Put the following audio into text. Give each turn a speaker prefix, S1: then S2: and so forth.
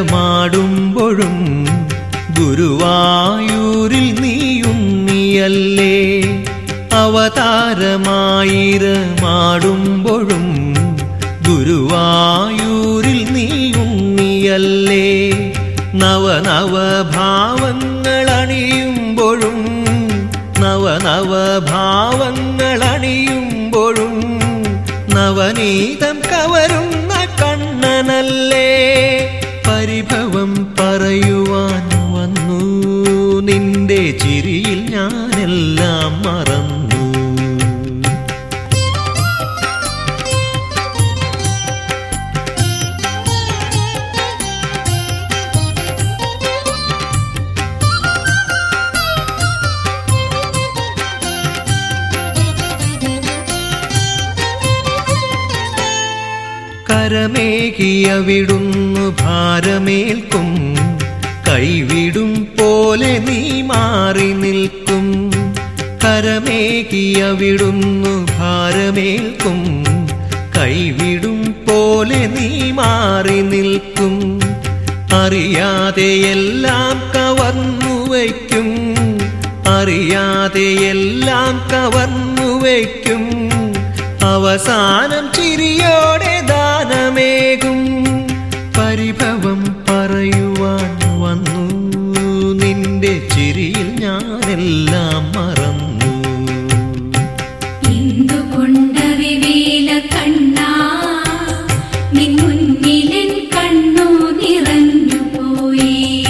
S1: അവതാരമായിരമാടുമ്പോഴും ഗുരുവായൂരിൽ നീയുന്നിയല്ലേ അവതാരമായിരമാടുമ്പോഴും ഗുരുവായൂരിൽ നീയുന്നിയല്ലേ നവനവഭാവങ്ങളണിയുമ്പോഴും അണിയുമ്പോഴും നവനീതം കവരുന്ന കണ്ണനല്ലേ? പരിഭവം പറയുവാൻ വന്നു. നിന്റെ ചിരിയിൽ ഞാനെല്ലാം മറന്നു. കരമേകിയവിടുന്നു ഭാരമേൽക്കും. കൈവിടും പോലെ നീ മാറി നിൽക്കും. കരമേകിയവിടുന്നു ഭാരമേൽക്കും. കൈവിടും പോലെ നീ മാറി നിൽക്കും. അറിയാതെയെല്ലാം കവർന്നു വയ്ക്കും. അറിയാതെയെല്ലാം കവർന്നു വയ്ക്കും. അവസാനം ചിരിയോടെ നിന്റെ ചിരിയിൽ ഞാനെല്ലാം മറന്നു. എന്തുകൊണ്ട് കണ്ണാ കണ്ണ നിൻ മുന്നിലെ